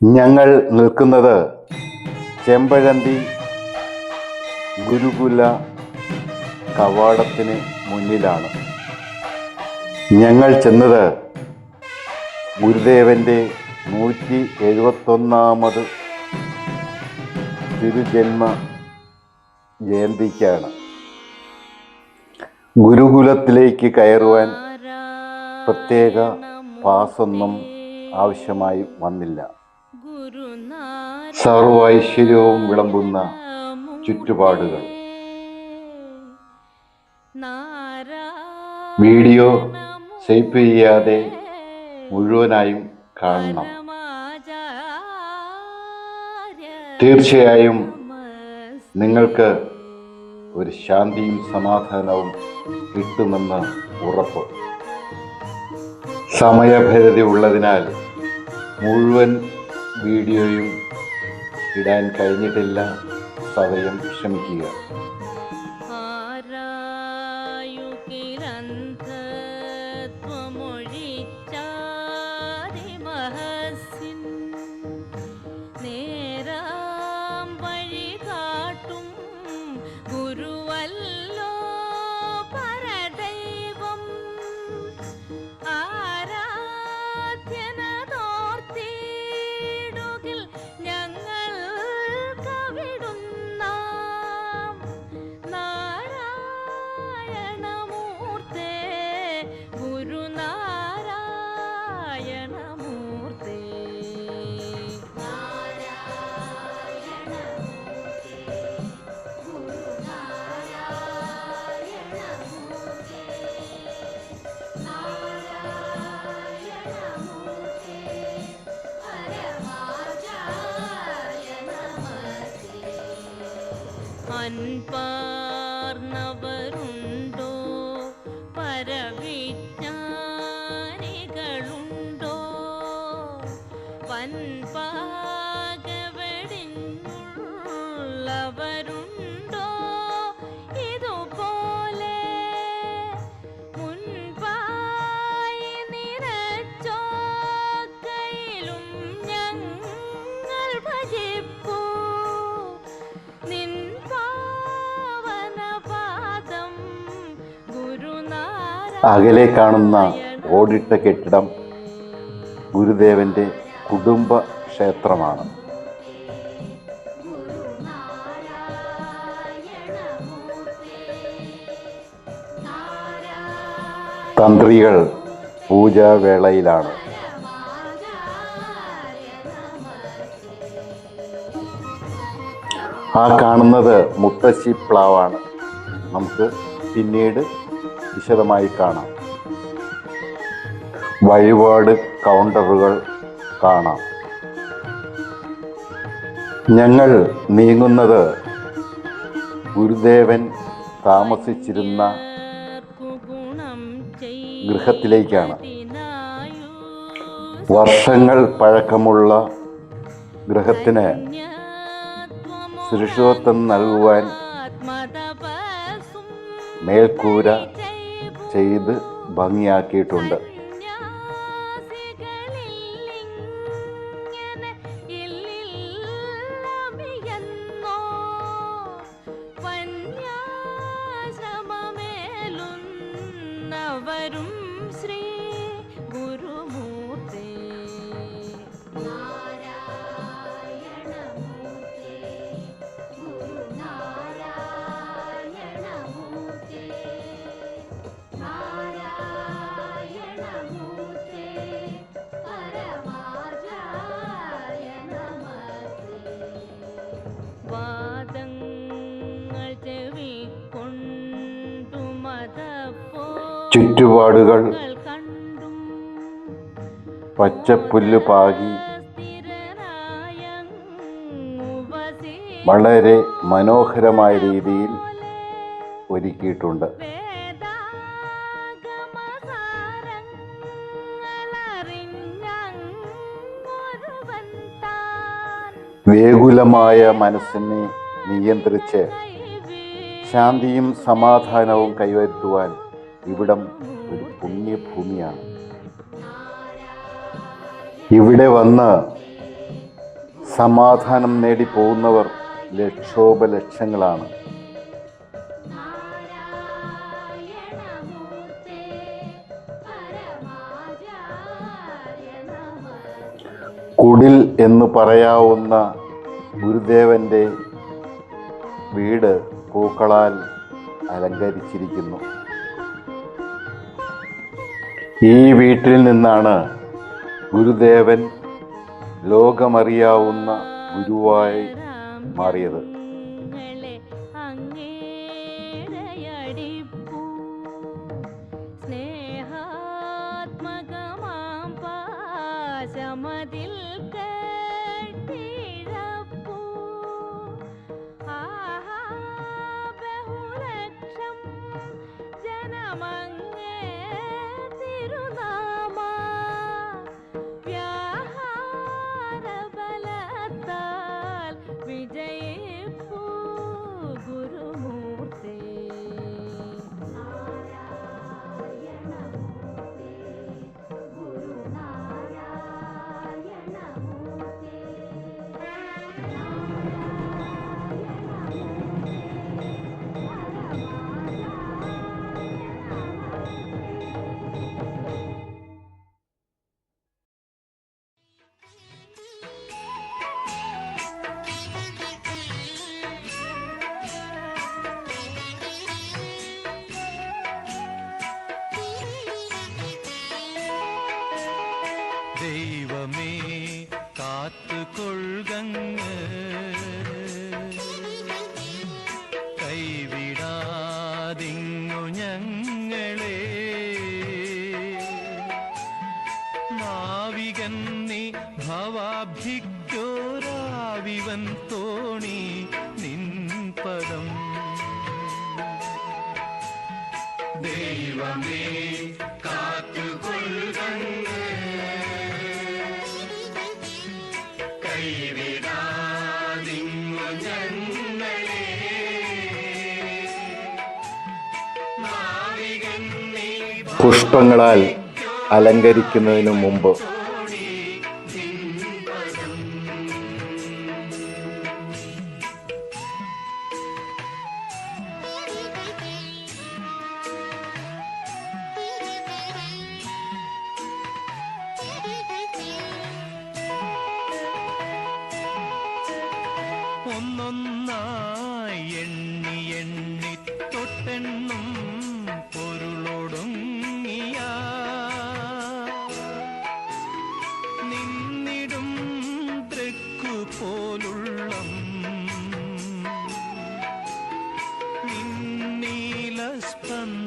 ഞങ്ങൾ നിൽക്കുന്നത് ചെമ്പഴന്തി ഗുരുകുല കവാടത്തിന് മുന്നിലാണ്. ഞങ്ങൾ ചെന്നത് ഗുരുദേവന്റെ നൂറ്റി എഴുപത്തൊന്നാമത് തിരുജന്മ ജയന്തിക്കാണ്. ഗുരുകുലത്തിലേക്ക് കയറുവാൻ പ്രത്യേക പാസൊന്നും ആവശ്യമായി വന്നില്ല. സർവ ഐശ്വര്യവും വിളമ്പുന്ന ചുറ്റുപാടുകൾ. വീഡിയോ സേപ്പ് ചെയ്യാതെ മുഴുവനായും കാണണം. തീർച്ചയായും നിങ്ങൾക്ക് ഒരു ശാന്തിയും സമാധാനവും കിട്ടുമെന്ന് ഉറപ്പ്. സമയഭേദതി ഉള്ളതിനാൽ മുഴുവൻ വീഡിയോയും ഇടാൻ കഴിഞ്ഞിട്ടില്ല. സദയം ക്ഷമിക്കുക. അകലെ കാണുന്ന ഓടിട്ട കെട്ടിടം ഗുരുദേവന്റെ കുടുംബ ക്ഷേത്രമാണ് തന്ത്രികൾ പൂജാവേളയിലാണ്. ആ കാണുന്നത് മുത്തശ്ശി പ്ലാവാണ്. നമുക്ക് പിന്നീട് വിശദമായി കാണാം. വഴിപാട് കൗണ്ടറുകൾ കാണാം. ഞങ്ങൾ നീങ്ങുന്നത് ഗുരുദേവൻ താമസിച്ചിരുന്ന ഗൃഹത്തിലേക്കാണ്. വർഷങ്ങൾ പഴക്കമുള്ള ഗൃഹത്തിന് സുരക്ഷിതത്വം നൽകുവാൻ മേൽക്കൂര ചെയ്ത് ഭംഗിയാക്കിയിട്ടുണ്ട്. ചുറ്റുപാടുകൾ പച്ചപ്പുല്ല് പാകി വളരെ മനോഹരമായ രീതിയിൽ ഒരുക്കിയിട്ടുണ്ട്. വേകുലമായ മനസ്സിനെ നിയന്ത്രിച്ച് ശാന്തിയും സമാധാനവും കൈവരുത്തുവാൻ ഇവിടം ഒരു പുണ്യഭൂമിയാണ്. ഇവിടെ വന്ന് സമാധാനം നേടി പോകുന്നവർ ലക്ഷോപലക്ഷങ്ങളാണ്. കുടിൽ എന്ന് പറയാവുന്ന ഗുരുദേവന്റെ വീട് പൂക്കളാൽ അലങ്കരിച്ചിരിക്കുന്നു. ഈ വീട്ടിൽ നിന്നാണ് ഗുരുദേവൻ ലോകമറിയാവുന്ന ഗുരുവായി മാറിയത്. ദൈവമേ കാത്തുകൊള്ളുകങ്ങ്. കൈവിടാതിങ്ങു ഞങ്ങളെ. നാവികൻ നീ ഭവാഭിക്യോരാവിവൻ പുഷ്പങ്ങളാൽ അലങ്കരിക്കുന്നതിനു മുമ്പ്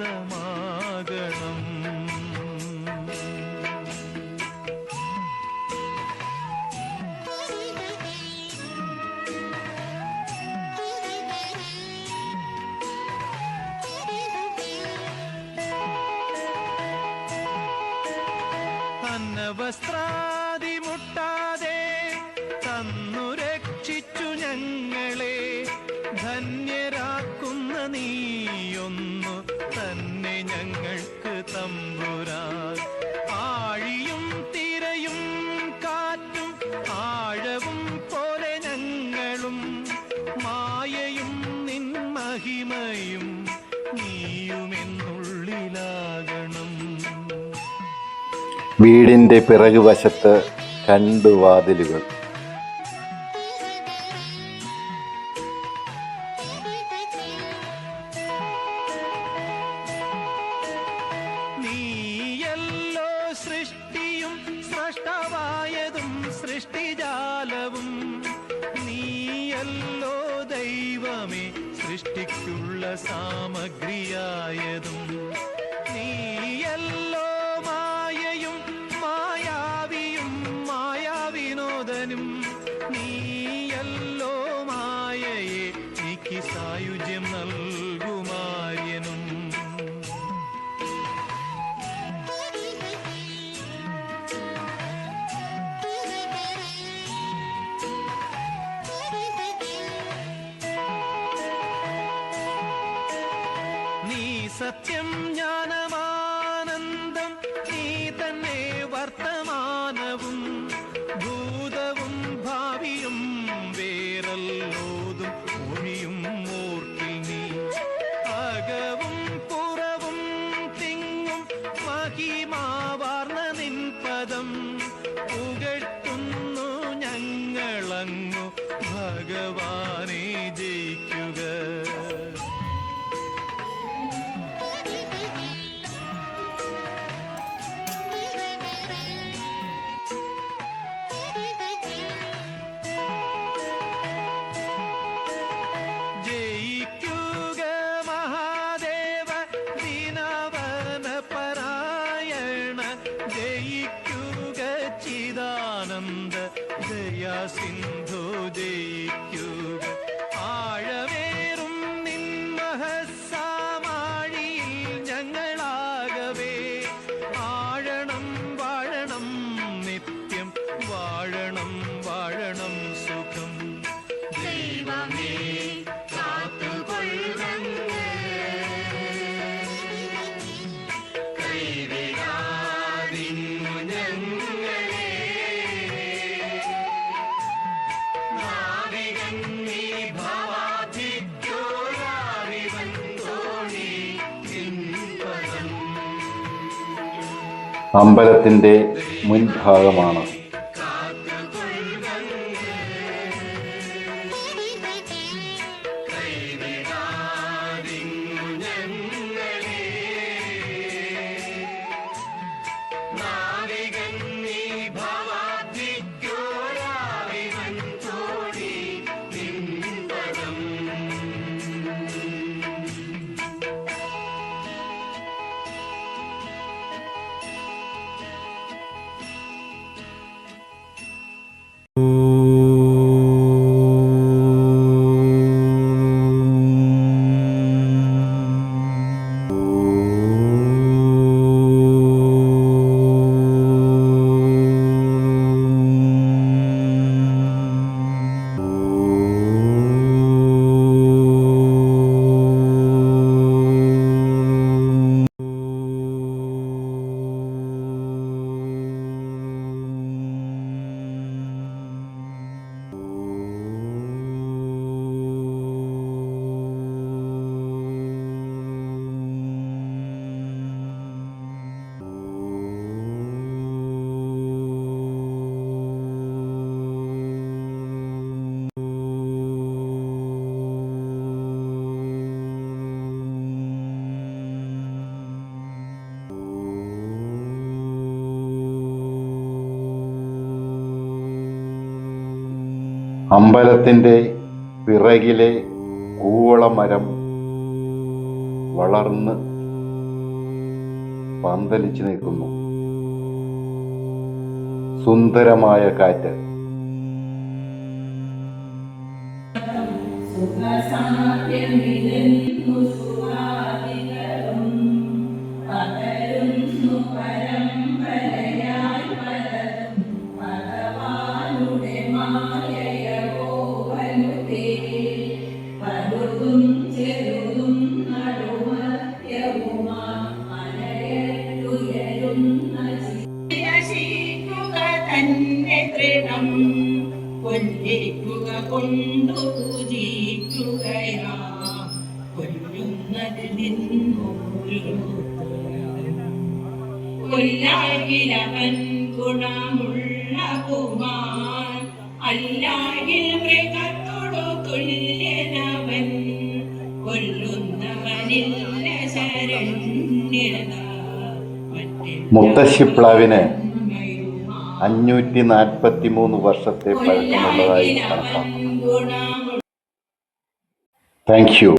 സ്പന്ദമാകണം അന്നവസ്ത്രാദി മുട്ടാതെ തന്നു വീടിന്റെ പിറകുവശത്ത് രണ്ട് വാതിലുകൾ. മായാവിനോദനും നീയല്ലോ മായയെ നീക്കി സായുജ്യം നൽകുമാര്യനും. സത്യം ജ്ഞാനമാനന്ദം ഭഗവാനെ ജയിക്കുക ജയിക്കുക മഹാദേവ ദീനവന പരായണ. ജയിക്കുക ചിദാനന്ദ ദയാ സിന്ധു ജയിക്കുക. അമ്പലത്തിന്റെ മുൻഭാഗമാണ്. അമ്പലത്തിന്റെ പിറകിലെ കൂവളമരം വളർന്ന് പന്തലിച്ചു നിൽക്കുന്നു. സുന്ദരമായ കാറ്റ്. കൊല്ലാകിലവൻ ഗുണമുള്ള അല്ലാകിൽ മൃഗത്തോടു തുല്യനവൻ. കൊല്ലുന്നവനില്ല ശരണ്യത മുത്തശ്ശിപ്ലാവിന് അഞ്ഞൂറ്റി നാൽപ്പത്തി മൂന്ന് വർഷത്തെ പഴക്കമുള്ളതായി കണക്കാക്കുന്നു താങ്ക് യു